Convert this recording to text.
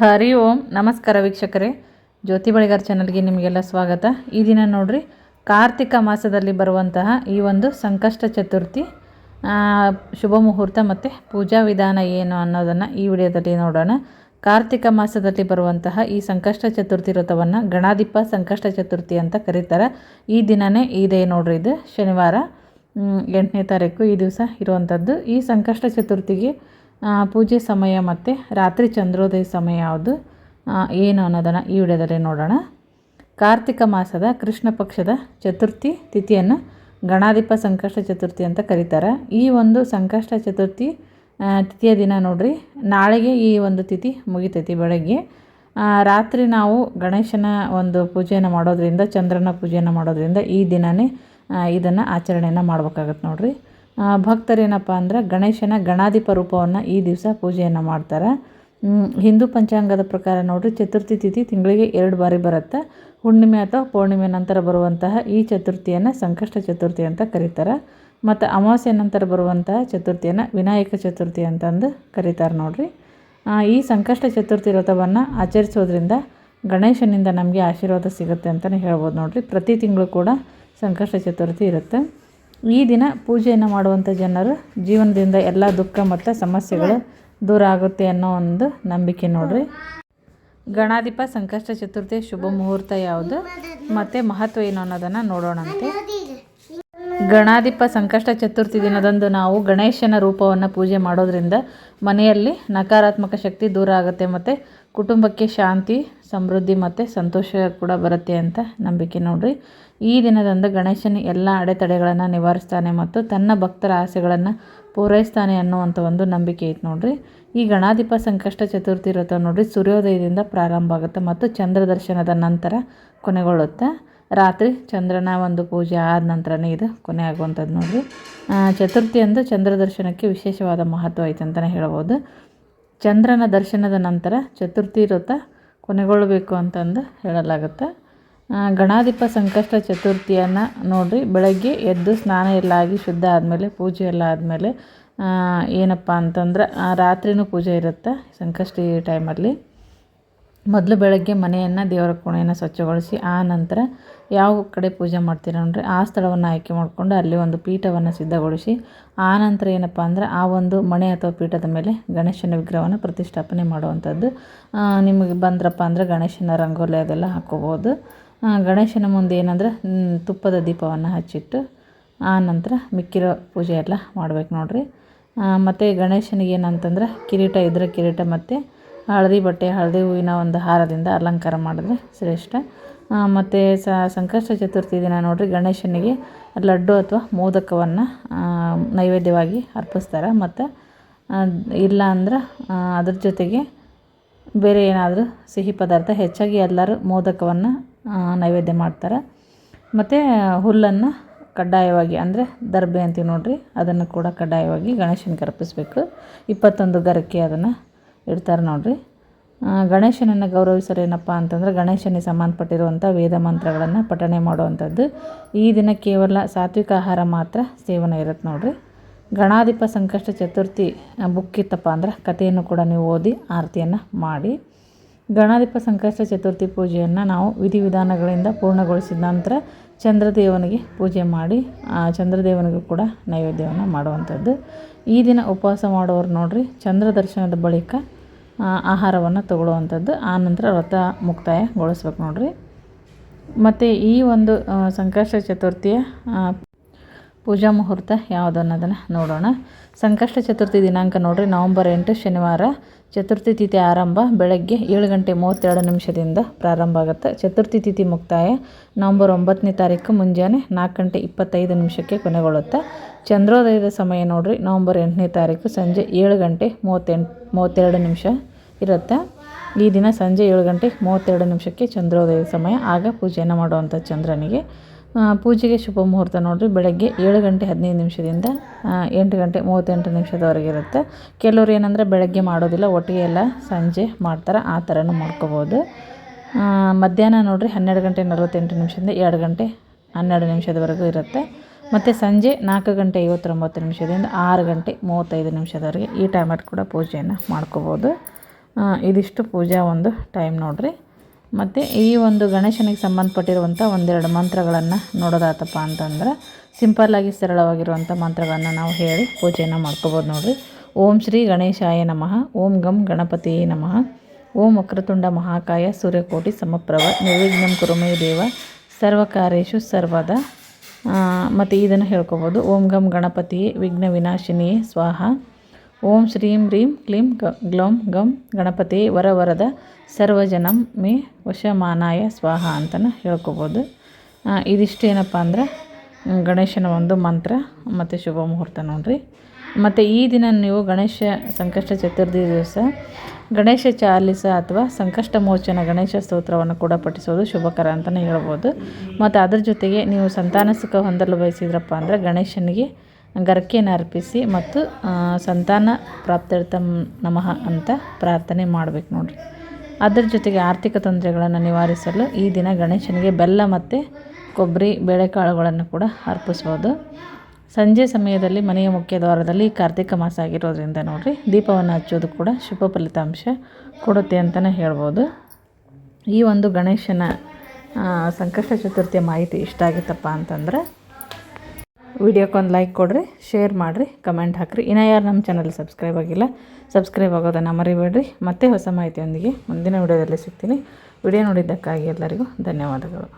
ಹರಿ ಓಂ, ನಮಸ್ಕಾರ ವೀಕ್ಷಕರೇ. ಜ್ಯೋತಿ ಬಳಿಗಾರ್ ಚಾನಲ್ಗೆ ನಿಮಗೆಲ್ಲ ಸ್ವಾಗತ. ಈ ದಿನ ನೋಡ್ರಿ, ಕಾರ್ತಿಕ ಮಾಸದಲ್ಲಿ ಬರುವಂತಹ ಈ ಒಂದು ಸಂಕಷ್ಟ ಚತುರ್ಥಿ. ಶುಭ ಮುಹೂರ್ತ ಮತ್ತು ಪೂಜಾ ವಿಧಾನ ಏನು ಅನ್ನೋದನ್ನು ಈ ವಿಡಿಯೋದಲ್ಲಿ ನೋಡೋಣ. ಕಾರ್ತಿಕ ಮಾಸದಲ್ಲಿ ಬರುವಂತಹ ಈ ಸಂಕಷ್ಟ ಚತುರ್ಥಿ ವ್ರತವನ್ನು ಗಣಾಧಿಪ ಸಂಕಷ್ಟ ಚತುರ್ಥಿ ಅಂತ ಕರೀತಾರೆ. ಈ ದಿನವೇ ಇದೆ ನೋಡ್ರಿ ಇದು, ಶನಿವಾರ. ಎಂಟನೇ ತಾರೀಕು ಈ ದಿವಸ ಇರುವಂಥದ್ದು ಈ ಸಂಕಷ್ಟ ಚತುರ್ಥಿಗೆ ಪೂಜೆ ಸಮಯ ಮತ್ತು ರಾತ್ರಿ ಚಂದ್ರೋದಯ ಸಮಯ ಯಾವುದು? ಏನು ಅನ್ನೋದನ್ನು ಈ ವಿಡಿಯೋದಲ್ಲಿ ನೋಡೋಣ. ಕಾರ್ತಿಕ ಮಾಸದ ಕೃಷ್ಣ ಪಕ್ಷದ ಚತುರ್ಥಿ ತಿಥಿಯನ್ನು ಗಣಾಧಿಪ ಸಂಕಷ್ಟ ಚತುರ್ಥಿ ಅಂತ ಕರೀತಾರೆ. ಈ ಒಂದು ಸಂಕಷ್ಟ ಚತುರ್ಥಿ ತಿಥಿಯ ದಿನ ನೋಡಿರಿ, ನಾಳೆಗೆ ಈ ಒಂದು ತಿಥಿ ಮುಗಿತೈತಿ ಬೆಳಗ್ಗೆ. ರಾತ್ರಿ ನಾವು ಗಣೇಶನ ಒಂದು ಪೂಜೆಯನ್ನು ಮಾಡೋದ್ರಿಂದ, ಚಂದ್ರನ ಪೂಜೆಯನ್ನು ಮಾಡೋದ್ರಿಂದ ಈ ದಿನವೇ ಇದನ್ನು ಆಚರಣೆಯನ್ನು ಮಾಡ್ಬೇಕಾಗತ್ತೆ ನೋಡ್ರಿ. ಭಕ್ತರೇನಪ್ಪ ಅಂದ್ರೆ ಗಣೇಶನ ಗಣಾಧಿಪ ರೂಪವನ್ನು ಈ ದಿವಸ ಪೂಜೆಯನ್ನು ಮಾಡ್ತಾರೆ. ಹಿಂದೂ ಪಂಚಾಂಗದ ಪ್ರಕಾರ ನೋಡಿರಿ ಚತುರ್ಥಿ ತಿಥಿ ತಿಂಗಳಿಗೆ ಎರಡು ಬಾರಿ ಬರುತ್ತೆ. ಹುಣ್ಣಿಮೆ ಅಥವಾ ಪೌರ್ಣಿಮೆ ನಂತರ ಬರುವಂತಹ ಈ ಚತುರ್ಥಿಯನ್ನು ಸಂಕಷ್ಟ ಚತುರ್ಥಿ ಅಂತ ಕರೀತಾರೆ. ಮತ್ತು ಅಮಾವಾಸ್ಯೆ ನಂತರ ಬರುವಂತಹ ಚತುರ್ಥಿಯನ್ನು ವಿನಾಯಕ ಚತುರ್ಥಿ ಅಂತಂದು ಕರೀತಾರೆ ನೋಡಿರಿ. ಈ ಸಂಕಷ್ಟ ಚತುರ್ಥಿ ವ್ರತವನ್ನು ಆಚರಿಸೋದ್ರಿಂದ ಗಣೇಶನಿಂದ ನಮಗೆ ಆಶೀರ್ವಾದ ಸಿಗುತ್ತೆ ಅಂತಲೇ ಹೇಳ್ಬೋದು ನೋಡಿರಿ. ಪ್ರತಿ ತಿಂಗಳು ಕೂಡ ಸಂಕಷ್ಟ ಚತುರ್ಥಿ ಇರುತ್ತೆ. ಈ ದಿನ ಪೂಜೆಯನ್ನು ಮಾಡುವಂಥ ಜನರು ಜೀವನದಿಂದ ಎಲ್ಲ ದುಃಖ ಮತ್ತು ಸಮಸ್ಯೆಗಳು ದೂರ ಆಗುತ್ತೆ ಅನ್ನೋ ಒಂದು ನಂಬಿಕೆ ನೋಡ್ರಿ. ಗಣಾಧಿಪ, ಸಂಕಷ್ಟ ಚತುರ್ಥಿ, ಶುಭ ಮುಹೂರ್ತ ಯಾವುದು? ಮತ್ತು ಮಹತ್ವ ಏನು ಅನ್ನೋದನ್ನು ನೋಡೋಣಂತೆ. ಗಣಾಧಿಪ, ಸಂಕಷ್ಟ ಚತುರ್ಥಿ ದಿನದಂದು ನಾವು ಗಣೇಶನ ರೂಪವನ್ನು ಪೂಜೆ ಮಾಡೋದ್ರಿಂದ ಮನೆಯಲ್ಲಿ ನಕಾರಾತ್ಮಕ ಶಕ್ತಿ ದೂರ ಆಗುತ್ತೆ ಮತ್ತು ಕುಟುಂಬಕ್ಕೆ ಶಾಂತಿ, ಸಮೃದ್ಧಿ ಮತ್ತು ಸಂತೋಷ ಕೂಡ ಬರುತ್ತೆ ಅಂತ ನಂಬಿಕೆ ನೋಡಿರಿ. ಈ ದಿನದಂದು ಗಣೇಶನ ಎಲ್ಲ ಅಡೆತಡೆಗಳನ್ನು ನಿವಾರಿಸ್ತಾನೆ ಮತ್ತು ತನ್ನ ಭಕ್ತರ ಆಸೆಗಳನ್ನು ಪೂರೈಸ್ತಾನೆ ಅನ್ನುವಂಥ ಒಂದು ನಂಬಿಕೆ ಐತೆ ನೋಡಿರಿ. ಈ ಗಣಾಧಿಪ ಸಂಕಷ್ಟ ಚತುರ್ಥಿ ಇರುತ್ತೆ ನೋಡ್ರಿ, ಸೂರ್ಯೋದಯದಿಂದ ಪ್ರಾರಂಭ ಆಗುತ್ತೆ ಮತ್ತು ಚಂದ್ರ ದರ್ಶನದ ನಂತರ ಕೊನೆಗೊಳ್ಳುತ್ತೆ ರಾತ್ರಿ ಚಂದ್ರನ ಒಂದು ಪೂಜೆ ಆದ ನಂತರನೇ ಇದು ಕೊನೆ ಆಗುವಂಥದ್ದು ನೋಡಿರಿ. ಚತುರ್ಥಿಯಂದು ಚಂದ್ರ ದರ್ಶನಕ್ಕೆ ವಿಶೇಷವಾದ ಮಹತ್ವ ಐತೆ ಅಂತಲೇ ಹೇಳ್ಬೋದು. ಚಂದ್ರನ ದರ್ಶನದ ನಂತರ ಚತುರ್ಥಿ ವ್ರತ ಕೊನೆಗೊಳ್ಳಬೇಕು ಅಂತಂದು ಹೇಳಲಾಗುತ್ತೆ. ಗಣಾಧಿಪ ಸಂಕಷ್ಟ ಚತುರ್ಥಿಯನ್ನು ನೋಡಿರಿ, ಬೆಳಗ್ಗೆ ಎದ್ದು ಸ್ನಾನ ಎಲ್ಲ ಆಗಿ ಶುದ್ಧ ಆದಮೇಲೆ, ಪೂಜೆ ಎಲ್ಲ ಆದಮೇಲೆ ಏನಪ್ಪ ಅಂತಂದ್ರೆ ರಾತ್ರಿನೂ ಪೂಜೆ ಇರುತ್ತೆ ಸಂಕಷ್ಟಿ ಟೈಮಲ್ಲಿ ಮೊದಲು ಬೆಳಗ್ಗೆ ಮನೆಯನ್ನು ದೇವರ ಕೋಣೆಯನ್ನು ಸ್ವಚ್ಛಗೊಳಿಸಿ, ಆ ನಂತರ ಯಾವ ಕಡೆ ಪೂಜೆ ಮಾಡ್ತೀರ ಅಂದರೆ ಆ ಸ್ಥಳವನ್ನು ಆಯ್ಕೆ ಮಾಡಿಕೊಂಡು ಅಲ್ಲಿ ಒಂದು ಪೀಠವನ್ನು ಸಿದ್ಧಗೊಳಿಸಿ, ಆ ನಂತರ ಏನಪ್ಪ ಅಂದರೆ ಆ ಒಂದು ಮಣೆ ಅಥವಾ ಪೀಠದ ಮೇಲೆ ಗಣೇಶನ ವಿಗ್ರಹವನ್ನು ಪ್ರತಿಷ್ಠಾಪನೆ ಮಾಡುವಂಥದ್ದು. ನಿಮಗೆ ಬಂದ್ರಪ್ಪ ಅಂದರೆ ಗಣೇಶನ ರಂಗೋಲಿ ಅದೆಲ್ಲ ಹಾಕ್ಕೋಬೋದು ಗಣೇಶನ ಮುಂದೆ ಏನಂದ್ರೆ ತುಪ್ಪದ ದೀಪವನ್ನು ಹಚ್ಚಿಟ್ಟು, ಆ ನಂತರ ಮಿಕ್ಕಿರೋ ಪೂಜೆ ಎಲ್ಲ ಮಾಡ್ಬೇಕು ನೋಡಿರಿ. ಮತ್ತು ಗಣೇಶನಿಗೆ ಏನಂತಂದ್ರೆ ಕಿರೀಟ, ಇದ್ರೆ ಕಿರೀಟ ಮತ್ತು ಹಳದಿ ಬಟ್ಟೆ, ಹಳದಿ ಹೂವಿನ ಒಂದು ಹಾರದಿಂದ ಅಲಂಕಾರ ಮಾಡಿದ್ರೆ ಶ್ರೇಷ್ಠ. ಮತ್ತು ಸಂಕಷ್ಟ ಚತುರ್ಥಿ ದಿನ ನೋಡಿರಿ, ಗಣೇಶನಿಗೆ ಲಡ್ಡು ಅಥವಾ ಮೋದಕವನ್ನು ನೈವೇದ್ಯವಾಗಿ ಅರ್ಪಿಸ್ತಾರೆ. ಮತ್ತು ಇಲ್ಲ ಅಂದ್ರೆ ಅದ್ರ ಜೊತೆಗೆ ಬೇರೆ ಏನಾದರೂ ಸಿಹಿ ಪದಾರ್ಥ ಹೆಚ್ಚಾಗಿ ಎಲ್ಲರೂ ಮೋದಕವನ್ನು ನೈವೇದ್ಯ ಮಾಡ್ತಾರೆ. ಮತ್ತು ಹುಲ್ಲನ್ನು ಕಡ್ಡಾಯವಾಗಿ, ಅಂದರೆ ದರ್ಬೆ ಅಂತೀವಿ ನೋಡಿರಿ, ಅದನ್ನು ಕೂಡ ಕಡ್ಡಾಯವಾಗಿ ಗಣೇಶನಿಗೆ ಅರ್ಪಿಸ್ಬೇಕು. ಇಪ್ಪತ್ತೊಂದು ಗರಕ್ಕೆ ಅದನ್ನು ಇಡ್ತಾರೆ ನೋಡಿರಿ. ಗಣೇಶನನ್ನು ಗೌರವಿಸಲು ಏನಪ್ಪ ಅಂತಂದರೆ ಗಣೇಶನಿಗೆ ಸಂಬಂಧಪಟ್ಟಿರುವಂಥ ವೇದ ಮಂತ್ರಗಳನ್ನು ಪಠಣೆ ಮಾಡುವಂಥದ್ದು. ಈ ದಿನ ಕೇವಲ ಸಾತ್ವಿಕ ಆಹಾರ ಮಾತ್ರ ಸೇವನೆ ಇರುತ್ತೆ ನೋಡಿರಿ. ಗಣಾಧಿಪ ಸಂಕಷ್ಟ ಚತುರ್ಥಿ ಬುಕ್ ಇತ್ತಪ್ಪ ಅಂದ್ರೆ ಕಥೆಯನ್ನು ಕೂಡ ನೀವು ಓದಿ, ಆರತಿಯನ್ನು ಮಾಡಿ. ಗಣಾಧಿಪ ಸಂಕಷ್ಟ ಚತುರ್ಥಿ ಪೂಜೆಯನ್ನು ನಾವು ವಿಧಿವಿಧಾನಗಳಿಂದ ಪೂರ್ಣಗೊಳಿಸಿದ ನಂತರ ಚಂದ್ರದೇವನಿಗೆ ಪೂಜೆ ಮಾಡಿ, ಆ ಚಂದ್ರದೇವನಿಗೂ ಕೂಡ ನೈವೇದ್ಯವನ್ನು ಮಾಡುವಂಥದ್ದು. ಈ ದಿನ ಉಪವಾಸ ಮಾಡೋರು ನೋಡಿರಿ, ಚಂದ್ರ ದರ್ಶನದ ಬಳಿಕ ಆಹಾರವನ್ನು ತಗೊಳ್ಳುವಂಥದ್ದು. ಆ ನಂತರ ವ್ರತ ಮುಕ್ತಾಯಗೊಳಿಸ್ಬೇಕು ನೋಡಿರಿ. ಮತ್ತು ಈ ಒಂದು ಸಂಕಷ್ಟ ಚತುರ್ಥಿಯ ಪೂಜಾ ಮುಹೂರ್ತ ಯಾವುದು ಅನ್ನೋದನ್ನು ನೋಡೋಣ. ಸಂಕಷ್ಟ ಚತುರ್ಥಿ ದಿನಾಂಕ ನೋಡಿರಿ, ನವಂಬರ್ ಎಂಟು, ಶನಿವಾರ. ಚತುರ್ಥಿ ತಿಥಿ ಆರಂಭ, ಬೆಳಗ್ಗೆ ಏಳು ಗಂಟೆ ಮೂವತ್ತೆರಡು ನಿಮಿಷದಿಂದ ಪ್ರಾರಂಭ ಆಗುತ್ತೆ. ಚತುರ್ಥಿ ತಿಥಿ ಮುಕ್ತಾಯ ನವಂಬರ್ ಒಂಬತ್ತನೇ ತಾರೀಕು ಮುಂಜಾನೆ ನಾಲ್ಕು ಗಂಟೆ ಇಪ್ಪತ್ತೈದು ನಿಮಿಷಕ್ಕೆ ಕೊನೆಗೊಳ್ಳುತ್ತೆ. ಚಂದ್ರೋದಯದ ಸಮಯ ನೋಡಿರಿ, ನವಂಬರ್ ಎಂಟನೇ ತಾರೀಕು ಸಂಜೆ ಏಳು ಗಂಟೆ ಮೂವತ್ತೆಂಟು, ಮೂವತ್ತೆರಡು ನಿಮಿಷ ಇರುತ್ತೆ. ಈ ದಿನ ಸಂಜೆ ಏಳು ಗಂಟೆ ಮೂವತ್ತೆರಡು ನಿಮಿಷಕ್ಕೆ ಚಂದ್ರೋದಯದ ಸಮಯ. ಆಗ ಪೂಜೆಯನ್ನು ಮಾಡುವಂಥ ಚಂದ್ರನಿಗೆ ಪೂಜೆಗೆ ಶುಭ ಮುಹೂರ್ತ ನೋಡಿರಿ, ಬೆಳಗ್ಗೆ ಏಳು ಗಂಟೆ ಹದಿನೈದು ನಿಮಿಷದಿಂದ ಎಂಟು ಗಂಟೆ ಮೂವತ್ತೆಂಟು ನಿಮಿಷದವರೆಗೆ ಇರುತ್ತೆ. ಕೆಲವ್ರು ಏನಂದರೆ ಬೆಳಗ್ಗೆ ಮಾಡೋದಿಲ್ಲ, ಒಟ್ಟಿಗೆ ಎಲ್ಲ ಸಂಜೆ ಮಾಡ್ತಾರೆ, ಆ ಥರನೂ ಮಾಡ್ಕೋಬೋದು. ಮಧ್ಯಾಹ್ನ ನೋಡಿರಿ, ಹನ್ನೆರಡು ಗಂಟೆ ನಲವತ್ತೆಂಟು ನಿಮಿಷದಿಂದ ಎರಡು ಗಂಟೆ ಹನ್ನೆರಡು ನಿಮಿಷದವರೆಗೂ ಇರುತ್ತೆ. ಮತ್ತು ಸಂಜೆ ನಾಲ್ಕು ಗಂಟೆ ಐವತ್ತೊಂಬತ್ತು ನಿಮಿಷದಿಂದ ಆರು ಗಂಟೆ ಮೂವತ್ತೈದು ನಿಮಿಷದವರೆಗೆ ಈ ಟೈಮಲ್ಲಿ ಕೂಡ ಪೂಜೆಯನ್ನು ಮಾಡ್ಕೋಬೋದು. ಇದಿಷ್ಟು ಪೂಜಾ ಒಂದು ಟೈಮ್ ನೋಡ್ರಿ. ಮತ್ತು ಈ ಒಂದು ಗಣೇಶನಿಗೆ ಸಂಬಂಧಪಟ್ಟಿರುವಂಥ ಒಂದೆರಡು ಮಂತ್ರಗಳನ್ನು ನೋಡೋದಾತಪ್ಪ ಅಂತಂದ್ರೆ ಸಿಂಪಲ್ಲಾಗಿ ಸರಳವಾಗಿರುವಂಥ ಮಂತ್ರಗಳನ್ನು ನಾವು ಹೇಳಿ ಪೂಜೆಯನ್ನು ಮಾಡ್ಕೋಬೋದು ನೋಡಿರಿ. ಓಂ ಶ್ರೀ ಗಣೇಶಾಯ ನಮಃ. ಓಂ ಗಂ ಗಣಪತಿಯೇ ನಮಃ. ಓಂ ವಕ್ರತುಂಡ ಮಹಾಕಾಯ ಸೂರ್ಯಕೋಟಿ ಸಮಪ್ರಭ ನಿರ್ವಿಘ್ನಂ ಕುರುಮೇ ದೇವ ಸರ್ವಕಾರ್ಯೇಶು ಸರ್ವದ. ಮತ್ತು ಇದನ್ನು ಹೇಳ್ಕೊಬೋದು. ಓಂ ಗಂ ಗಣಪತಿಯೇ ವಿಘ್ನ ವಿನಾಶಿನಿಯೇ ಸ್ವಾಹ. ಓಂ ಶ್ರೀಂ ರೀಂ ಕ್ಲೀಂ ಗ್ಲೌಂ ಗಂ ಗಣಪತಿ ವರವರದ ಸರ್ವಜನಂ ಮೇ ವಶಮಾನಾಯ ಸ್ವಾಹ ಅಂತಲೂ ಹೇಳ್ಕೊಬೋದು. ಇದಿಷ್ಟು ಏನಪ್ಪ ಅಂದ್ರೆ ಗಣೇಶನ ಒಂದು ಮಂತ್ರ ಮತ್ತು ಶುಭ ಮುಹೂರ್ತ ನೋಡ್ರಿ. ಮತ್ತು ಈ ದಿನ ನೀವು ಗಣೇಶ ಸಂಕಷ್ಟ ಚತುರ್ಥಿ ದಿವಸ ಗಣೇಶ ಚಾಲಿಸ ಅಥವಾ ಸಂಕಷ್ಟ ಮೋಚನ ಗಣೇಶ ಸ್ತೋತ್ರವನ್ನು ಕೂಡ ಪಠಿಸೋದು ಶುಭಕರ ಅಂತಲೇ ಹೇಳ್ಬೋದು. ಮತ್ತು ಅದರ ಜೊತೆಗೆ ನೀವು ಸಂತಾನ ಸುಖ ಹೊಂದಲು ಬಯಸಿದ್ರಪ್ಪ ಅಂದರೆ ಗಣೇಶನಿಗೆ ಗರಕೆಯನ್ನು ಅರ್ಪಿಸಿ ಮತ್ತು ಸಂತಾನ ಪ್ರಾಪ್ತ್ಯರ್ಥಂ ನಮಃ ಅಂತ ಪ್ರಾರ್ಥನೆ ಮಾಡ್ಬೇಕು ನೋಡಿರಿ. ಅದರ ಜೊತೆಗೆ ಆರ್ಥಿಕ ತೊಂದರೆಗಳನ್ನು ನಿವಾರಿಸಲು ಈ ದಿನ ಗಣೇಶನಿಗೆ ಬೆಲ್ಲ ಮತ್ತು ಕೊಬ್ಬರಿ, ಬೇಳೆಕಾಳುಗಳನ್ನು ಕೂಡ ಅರ್ಪಿಸ್ಬೋದು. ಸಂಜೆ ಸಮಯದಲ್ಲಿ ಮನೆಯ ಮುಖ್ಯ ದ್ವಾರದಲ್ಲಿ ಕಾರ್ತಿಕ ಮಾಸ ಆಗಿರೋದ್ರಿಂದ ನೋಡಿರಿ, ದೀಪವನ್ನು ಹಚ್ಚೋದು ಕೂಡ ಶುಭ ಫಲಿತಾಂಶ ಕೊಡುತ್ತೆ ಅಂತಲೇ ಹೇಳ್ಬೋದು. ಈ ಒಂದು ಗಣೇಶನ ಸಂಕಷ್ಟ ಚತುರ್ಥಿಯ ಮಾಹಿತಿ ಇಷ್ಟ ಆಗಿತ್ತಪ್ಪ ಅಂತಂದ್ರೆ ವಿಡಿಯೋಕ್ಕೊಂದು ಲೈಕ್ ಕೊಡಿರಿ ಶೇರ್ ಮಾಡಿರಿ ಕಮೆಂಟ್ ಹಾಕಿರಿ. ಇನ್ನೂ ಯಾರು ನಮ್ಮ ಚಾನಲ್ ಸಬ್ಸ್ಕ್ರೈಬ್ ಆಗಿಲ್ಲ ಸಬ್ಸ್ಕ್ರೈಬ್ ಆಗೋದನ್ನು ಮರಿಬೇಡ್ರಿ. ಮತ್ತೆ ಹೊಸ ಮಾಹಿತಿಯೊಂದಿಗೆ ಮುಂದಿನ ವಿಡಿಯೋದಲ್ಲಿ ಸಿಗ್ತೀನಿ. ವಿಡಿಯೋ ನೋಡಿದ್ದಕ್ಕಾಗಿ ಎಲ್ಲರಿಗೂ ಧನ್ಯವಾದಗಳು.